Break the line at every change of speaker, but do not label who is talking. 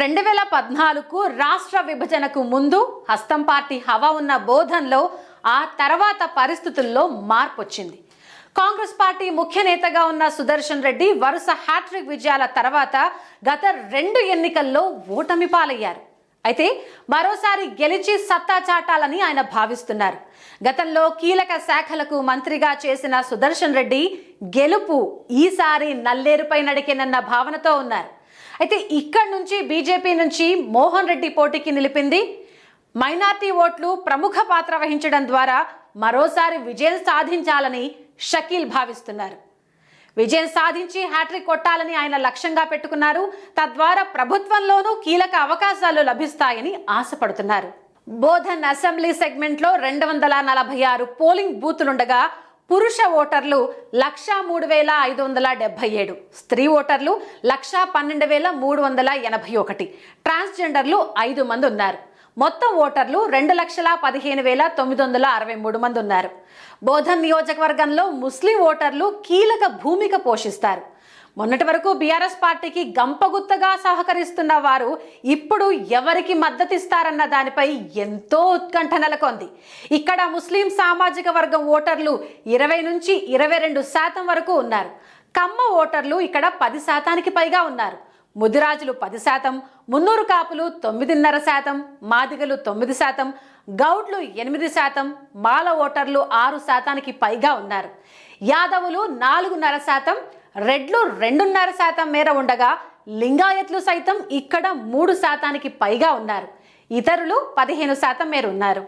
రెండు వేల పద్నాలుగు రాష్ట్ర విభజనకు ముందు హస్తం పార్టీ హవా ఉన్న బోధన్లో ఆ తర్వాత పరిస్థితుల్లో మార్పు వచ్చింది కాంగ్రెస్ పార్టీ ముఖ్య నేతగా ఉన్న సుదర్శన్ రెడ్డి వరుస హ్యాట్రిక్ విజయాల తర్వాత గత రెండు ఎన్నికల్లో ఓటమి పాలయ్యారు. అయితే మరోసారి గెలిచి సత్తా చాటాలని ఆయన భావిస్తున్నారు. గతంలో కీలక శాఖలకు మంత్రిగా చేసిన సుదర్శన్ రెడ్డి గెలుపు ఈసారి నల్లేరుపై నడికేనన్న భావనతో ఉన్నారు. అయితే ఇక్కడ నుంచి బీజేపీ నుంచి మోహన్ రెడ్డి పోటీకి నిలిపింది. మైనార్టీ ఓట్లు ప్రముఖ పాత్ర వహించడం ద్వారా మరోసారి విజయం సాధించాలని షకీల్ భావిస్తున్నారు. విజయం సాధించి హ్యాట్రిక్ కొట్టాలని ఆయన లక్ష్యంగా పెట్టుకున్నారు. తద్వారా ప్రభుత్వంలోనూ కీలక అవకాశాలు లభిస్తాయని ఆశపడుతున్నారు. బోధన్ అసెంబ్లీ సెగ్మెంట్లో రెండు వందల నలభై ఆరు పోలింగ్ బూతులుండగా పురుష ఓటర్లు లక్షా మూడు వేల ఐదు వందల డెబ్బై ఏడు స్త్రీ ఓటర్లు లక్షా పన్నెండు వేల మూడు వందల ఎనభై ఒకటి ట్రాన్స్జెండర్లు ఐదు మంది ఉన్నారు. మొత్తం ఓటర్లు రెండు లక్షల పదిహేను వేల తొమ్మిది వందల అరవై మూడు మంది ఉన్నారు. బోధన్ నియోజకవర్గంలో ముస్లిం ఓటర్లు కీలక భూమిక పోషిస్తారు. మొన్నటి వరకు బీఆర్ఎస్ పార్టీకి గంపగుత్తగా సహకరిస్తున్న వారు ఇప్పుడు ఎవరికి మద్దతిస్తారన్న దానిపై ఎంతో ఉత్కంఠ నెలకొంది ఇక్కడ ముస్లిం సామాజిక వర్గం ఓటర్లు ఇరవై నుంచి ఇరవై రెండు శాతం వరకు ఉన్నారు. కమ్మ ఓటర్లు ఇక్కడ పది శాతానికి పైగా ఉన్నారు. ముదిరాజులు పది శాతం మున్నూరు కాపులు తొమ్మిదిన్నర శాతం మాదిగలు తొమ్మిది శాతం గౌడ్లు ఎనిమిది శాతం మాల ఓటర్లు ఆరు శాతానికి పైగా ఉన్నారు. యాదవులు నాలుగున్నర శాతం రెడ్లు రెండున్నర శాతం మేర ఉండగా లింగాయత్లు సైతం ఇక్కడ మూడు శాతానికి పైగా ఉన్నారు. ఇతరులు పదిహేను శాతం మేర ఉన్నారు.